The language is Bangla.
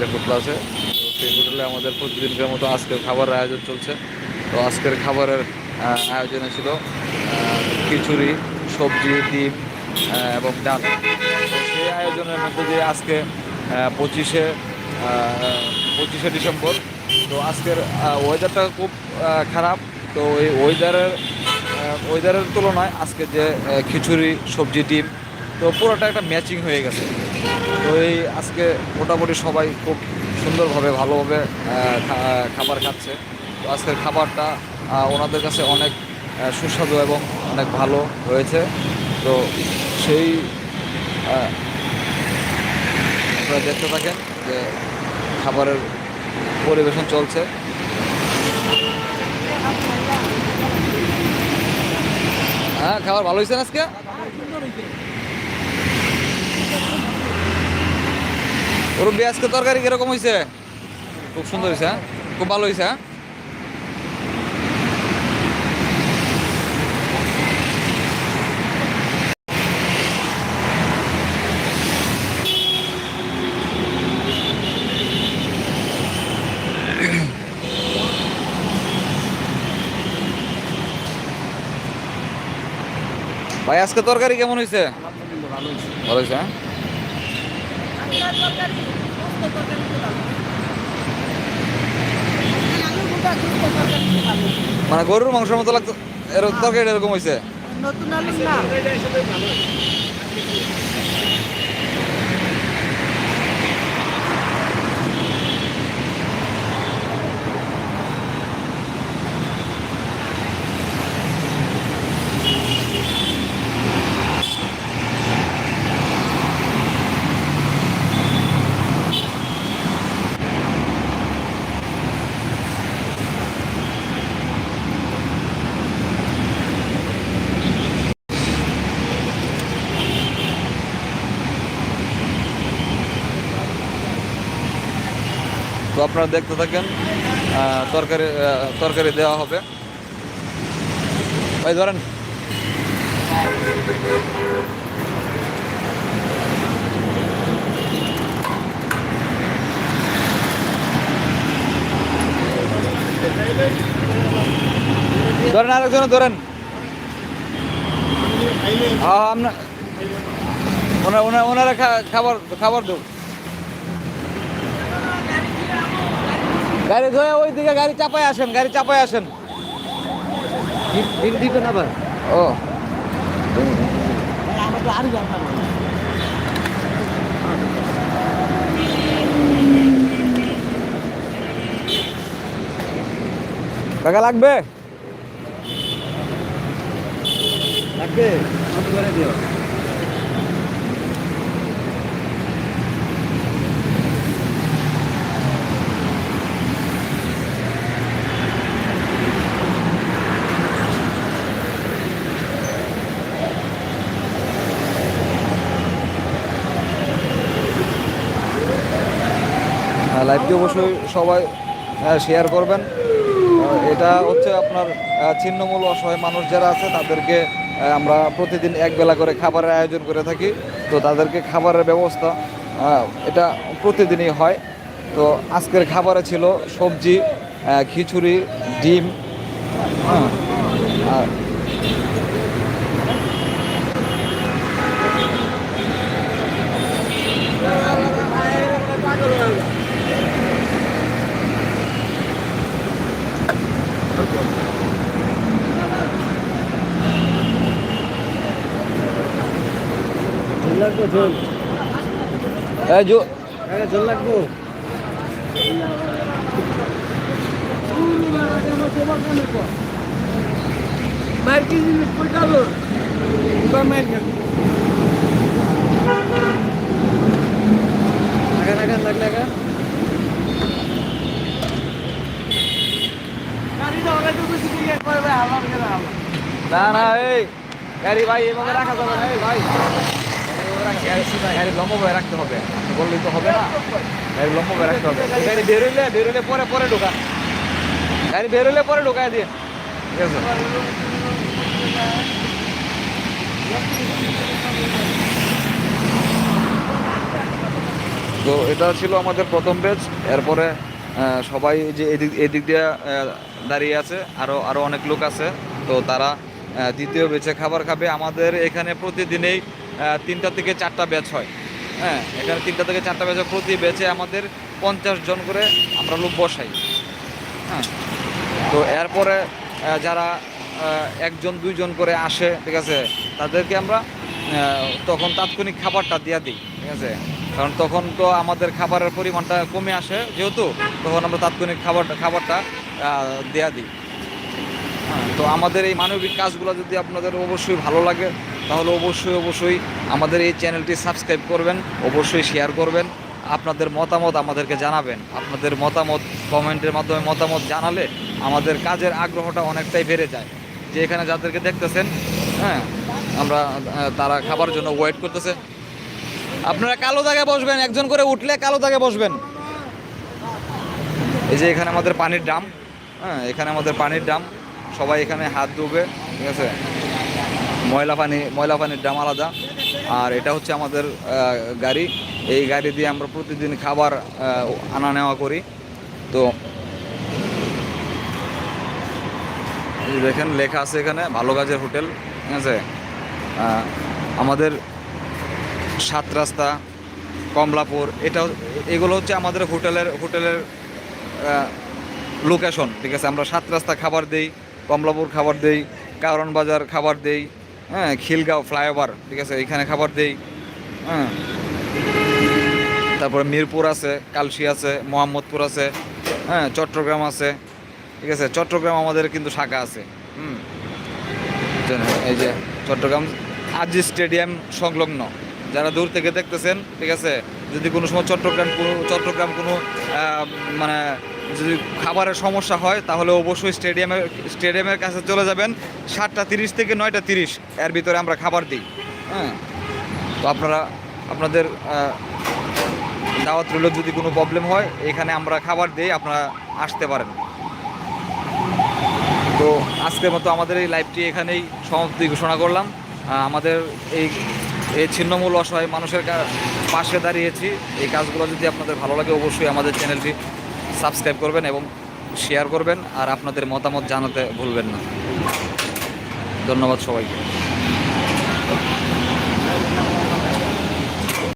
লেফট প্লাসে তো সেই হোটেলে আমাদের প্রতিদিনকার মতো আজকের খাবারের আয়োজন চলছে। তো আজকের খাবারের আয়োজনে ছিল খিচুড়ি, সবজি, ডিম এবং ডাল। সেই আয়োজনের মধ্যে দিয়ে আজকে পঁচিশে পঁচিশে ডিসেম্বর। তো আজকের ওয়েদারটা খুব খারাপ। তো এই ওয়েদারের ওয়েদারের তুলনায় আজকে যে খিচুড়ি, সবজি, ডিম তো পুরোটা একটা ম্যাচিং হয়ে গেছে। তো এই আজকে মোটামুটি সবাই খুব সুন্দরভাবে, ভালোভাবে খাবার খাচ্ছে। তো আজকের খাবারটা ওনাদের কাছে অনেক সুস্বাদু এবং অনেক ভালো হয়েছে। তো সেই আপনারা দেখতে থাকেন যে খাবারের পরিবেশন চলছে। হ্যাঁ খাবার ভালো হয়েছে আজকে? ওরম আজকে তরকারি কীরকম হয়েছে খুব সুন্দর হয়েছে হ্যাঁ? খুব ভালো হয়েছে হ্যাঁ? ভাই আজকে তরকারি কেমন হয়েছে ভালো হয়েছে হ্যাঁ মানে গরুর মাংসের মতো লাগতো এর তরকারি এরকম হয়েছে নতুন আলু না। তো আপনারা দেখতে থাকেন তরকারি তরকারি দেওয়া হবে। ভাই, ধরেন। ধরেন আরেকজন, ধরেন। ওনারা খাবার খাবার দেব। গাড়ি ধরে ওই দিকে গাড়ি চাপায় আসেন গাড়ি চাপায় আসেন। দিবেন আবার? ও। টাকা লাগবে? লাগবে? করে দিও। লাইভটি অবশ্যই সবাই শেয়ার করবেন। এটা হচ্ছে আপনার ছিন্নমূল অসহায় মানুষ যারা আছে, তাদেরকে আমরা প্রতিদিন এক বেলা করে খাবারের আয়োজন করে থাকি। তো তাদেরকে খাবারের ব্যবস্থা এটা প্রতিদিনই হয়। তো আজকের খাবারে ছিল সবজি খিচুড়ি, ডিম হ্যাঁ আর ঝোল লাগবো ঝোল এই যে কাকা ঝোল লাগবো। মার কি জিনিস? পয়টালো বা মার লাগা লাগা লাগ লাগা। না না এই গাড়ি ভাই এভাবে রাখা যাবে না ভাই। রাখতে হবে। বললেই তো হবে না। রাখতে হবে। বেরোলে বেরোলে পরে পরে ঢোকা। বেরোলে পরে ঢোকায় দিয়ে। তো এটা ছিল আমাদের প্রথম ব্যাচ এরপরে সবাই যে এদিক এদিক দিয়ে দাঁড়িয়ে আছে আরও আরও অনেক লোক আছে। তো তারা দ্বিতীয় বেচে খাবার খাবে। আমাদের এখানে প্রতিদিনেই তিনটা থেকে চারটা ব্যাচ হয়। হ্যাঁ এখানে তিনটা থেকে চারটা ব্যাচ প্রতি ব্যাচে আমাদের পঞ্চাশ জন করে আমরা লোক বসাই। হ্যাঁ তো এরপরে যারা একজন দুইজন করে আসে ঠিক আছে তাদেরকে আমরা তখন তাৎক্ষণিক খাবারটা দিয়ে দিই ঠিক আছে। কারণ তখন তো আমাদের খাবারের পরিমাণটা কমে আসে যেহেতু তখন আমরা তাৎক্ষণিক খাবারটা খাবারটা দেয়া দিই। হ্যাঁ, তো আমাদের এই মানবিক কাজগুলো যদি আপনাদের অবশ্যই ভালো লাগে তাহলে অবশ্যই অবশ্যই আমাদের এই চ্যানেলটি সাবস্ক্রাইব করবেন, অবশ্যই শেয়ার করবেন। আপনাদের মতামত আমাদেরকে জানাবেন। আপনাদের মতামত কমেন্টের মাধ্যমে মতামত জানালে আমাদের কাজের আগ্রহটা অনেকটাই বেড়ে যায়। যে এখানে যাদেরকে দেখতেছেন হ্যাঁ আমরা তারা খাবার জন্য ওয়েট করতেছে। আপনারা কালো দাগে বসবেন, একজন করে উঠলে কালো দাগে বসবেন। এই যে এখানে আমাদের পানির ড্রাম হ্যাঁ এখানে আমাদের পানির ড্রাম। সবাই এখানে হাত ধুবে, ঠিক আছে? ময়লা পানি, ময়লা পানির ড্রাম আলাদা। আর এটা হচ্ছে আমাদের গাড়ি। এই গাড়ি দিয়ে আমরা প্রতিদিন খাবার আনা নেওয়া করি। তো দেখেন, লেখা আছে এখানে, ভালো কাজের হোটেল, ঠিক আছে? আমাদের সাত রাস্তা, কমলাপুর, এটা এগুলো হচ্ছে আমাদের হোটেলের হোটেলের লোকেশন ঠিক আছে? আমরা সাত রাস্তা খাবার দেই, কমলাপুর খাবার দেই, কারণ বাজার খাবার দেই হ্যাঁ খিলগাঁও ফ্লাইওভার, ঠিক আছে এখানে খাবার দেই হ্যাঁ। তারপরে মিরপুর আছে, কালশি আছে, মোহাম্মদপুর আছে হ্যাঁ চট্টগ্রাম আছে, ঠিক আছে, চট্টগ্রাম আমাদের কিন্তু শাখা আছে, হুম। এই যে, চট্টগ্রাম আজি স্টেডিয়াম সংলগ্ন। যারা দূর থেকে দেখতেছেন, ঠিক আছে? যদি কোনো সময় চট্টগ্রাম কোনো চট্টগ্রাম কোনো মানে যদি খাবারের সমস্যা হয়, তাহলে অবশ্যই স্টেডিয়ামের স্টেডিয়ামের কাছে চলে যাবেন। সাতটা তিরিশ থেকে নয়টা তিরিশ, এর ভিতরে আমরা খাবার দিই। হ্যাঁ? তো আপনারা, আপনাদের দাওয়াত রইল যদি কোনো প্রবলেম হয়, এখানে আমরা খাবার দিই, আপনারা আসতে পারেন। তো আজকের মতো আমাদের এই লাইভটি এখানেই সমাপ্তি ঘোষণা করলাম। আমাদের এই এই ছিন্নমূল অসহায় মানুষের পাশে দাঁড়িয়েছি। এই কাজগুলো যদি আপনাদের ভালো লাগে, অবশ্যই আমাদের চ্যানেলটি সাবস্ক্রাইব করবেন এবং শেয়ার করবেন। আর আপনাদের মতামত জানাতে ভুলবেন না। ধন্যবাদ সবাইকে।